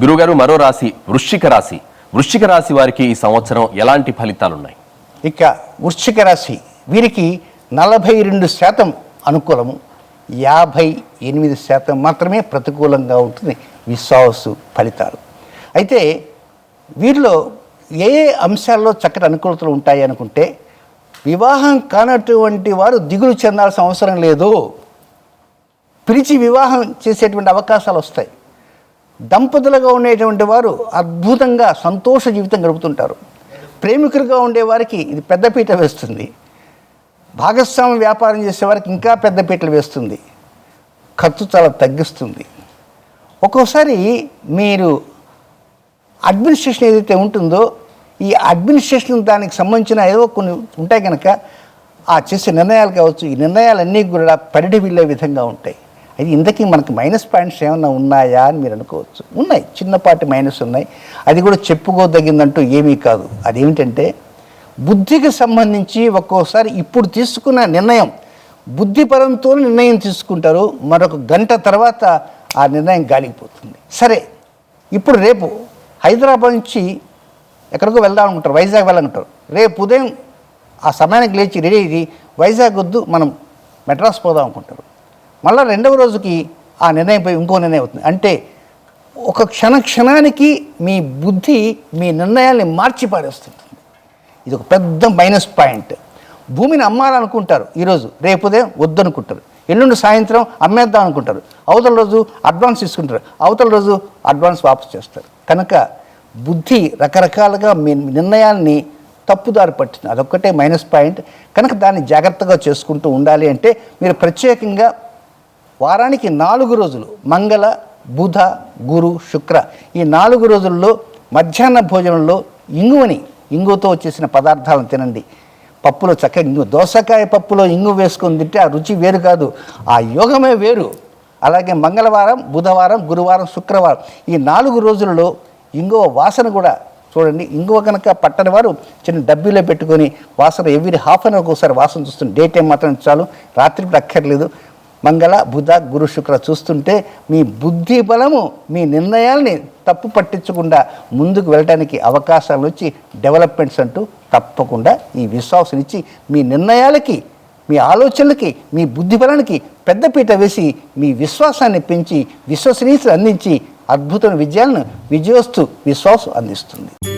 గురుగారు మరో రాశి వృశ్చిక రాశి. వృశ్చిక రాశి వారికి ఈ సంవత్సరం ఎలాంటి ఫలితాలు ఉన్నాయి ఇక వృశ్చిక రాశి వీరికి నలభై రెండు శాతం అనుకూలము. యాభై ఎనిమిది శాతం మాత్రమే ప్రతికూలంగా ఉంటుంది విశ్వాసు ఫలితాలు. అయితే వీరిలో ఏ ఏ అంశాల్లో చక్కటి అనుకూలతలు ఉంటాయి అనుకుంటే వివాహం కానటువంటి వారు దిగులు చెందాల్సిన అవసరం లేదు. పిలిచి వివాహం చేసేటువంటి అవకాశాలు వస్తాయి. దంపతులుగా ఉండేటువంటి వారు అద్భుతంగా సంతోష జీవితం గడుపుతుంటారు. ప్రేమికులుగా ఉండేవారికి ఇది పెద్దపీట వేస్తుంది. భాగస్వామి వ్యాపారం చేసేవారికి ఇంకా పెద్దపీటలు వేస్తుంది. ఖర్చు చాలా తగ్గిస్తుంది. ఒక్కోసారి మీరు అడ్మినిస్ట్రేషన్ ఏదైతే ఉంటుందో ఈ అడ్మినిస్ట్రేషన్ దానికి సంబంధించిన ఏదో కొన్ని ఉంటాయి కనుక ఆ చేసే నిర్ణయాలు కావచ్చు ఈ నిర్ణయాలన్నీ కూడా పరిడి వీళ్ళే విధంగా ఉంటాయి. అది ఇంతకీ మనకి మైనస్ పాయింట్స్ ఏమైనా ఉన్నాయా అని మీరు అనుకోవచ్చు. ఉన్నాయి. చిన్నపాటి మైనస్ ఉన్నాయి. అది కూడా చెప్పుకోదగిందంటూ ఏమీ కాదు. అదేమిటంటే బుద్ధికి సంబంధించి ఒక్కోసారి ఇప్పుడు తీసుకున్న నిర్ణయం బుద్ధిపరంతో నిర్ణయం తీసుకుంటారు. మరొక గంట తర్వాత ఆ నిర్ణయం గాలిపోతుంది సరే ఇప్పుడు రేపు హైదరాబాద్ నుంచి ఎక్కడికో వెళ్దాం అనుకుంటారు. వైజాగ్ వెళ్ళాలనుకుంటారు రేపు ఉదయం ఆ సమయానికి లేచి రెడీ అయ్యి వైజాగ్ వద్దు మనం మెడ్రాస్ పోదాం అనుకుంటారు. మళ్ళీ రెండవ రోజుకి ఆ నిర్ణయం పోయి ఇంకో నిర్ణయం అవుతుంది. అంటే ఒక క్షణ క్షణానికి మీ బుద్ధి మీ నిర్ణయాల్ని మార్చి పారేస్తుంది ఇది ఒక పెద్ద మైనస్ పాయింట్. భూమిని అమ్మాలనుకుంటారు ఈరోజు రేపు ఉదయం వద్దనుకుంటారు. ఎల్లుండి సాయంత్రం అమ్మేద్దాం అనుకుంటారు అవతల రోజు అడ్వాన్స్ తీసుకుంటారు. అవతల రోజు అడ్వాన్స్ వాపస్ చేస్తారు. కనుక బుద్ధి రకరకాలుగా మీ నిర్ణయాల్ని తప్పుదారి పట్టింది. అదొక్కటే మైనస్ పాయింట్. కనుక దాన్ని జాగ్రత్తగా చేసుకుంటూ ఉండాలి అంటే మీరు ప్రత్యేకంగా వారానికి నాలుగు రోజులు మంగళ బుధ గురు శుక్ర ఈ నాలుగు రోజుల్లో మధ్యాహ్న భోజనంలో ఇంగువని ఇంగువతో చేసిన పదార్థాలను తినండి. పప్పులో చక్కగా ఇంగు దోసకాయ పప్పులో ఇంగు వేసుకొని తింటే ఆ రుచి వేరు కాదు. ఆ యోగమే వేరు. అలాగే మంగళవారం బుధవారం గురువారం శుక్రవారం ఈ నాలుగు రోజులలో ఇంగువ వాసన కూడా చూడండి. ఇంగువ కనుక పట్టని వారు చిన్న డబ్బీలో పెట్టుకొని వాసన ఎవ్రీ హాఫ్ అన్ అవర్కి ఒకసారి వాసన చూస్తుంది డే టైం మాత్రం చాలు. రాత్రి అక్కర్లేదు. మంగళ బుధ గురు శుక్ర చూస్తుంటే మీ బుద్ధి బలము మీ నిర్ణయాల్ని తప్పు పట్టించకుండా ముందుకు వెళ్ళడానికి అవకాశాలు వచ్చి డెవలప్మెంట్స్ అంటూ తప్పకుండా ఈ విశ్వాసం ఇచ్చి మీ నిర్ణయాలకి మీ ఆలోచనలకి మీ బుద్ధి బలానికి పెద్దపీట వేసి మీ విశ్వాసాన్ని పెంచి విశ్వసనీయతను అందించి అద్భుతమైన విజయాలను విజయోస్తు విశ్వాసం అందిస్తుంది.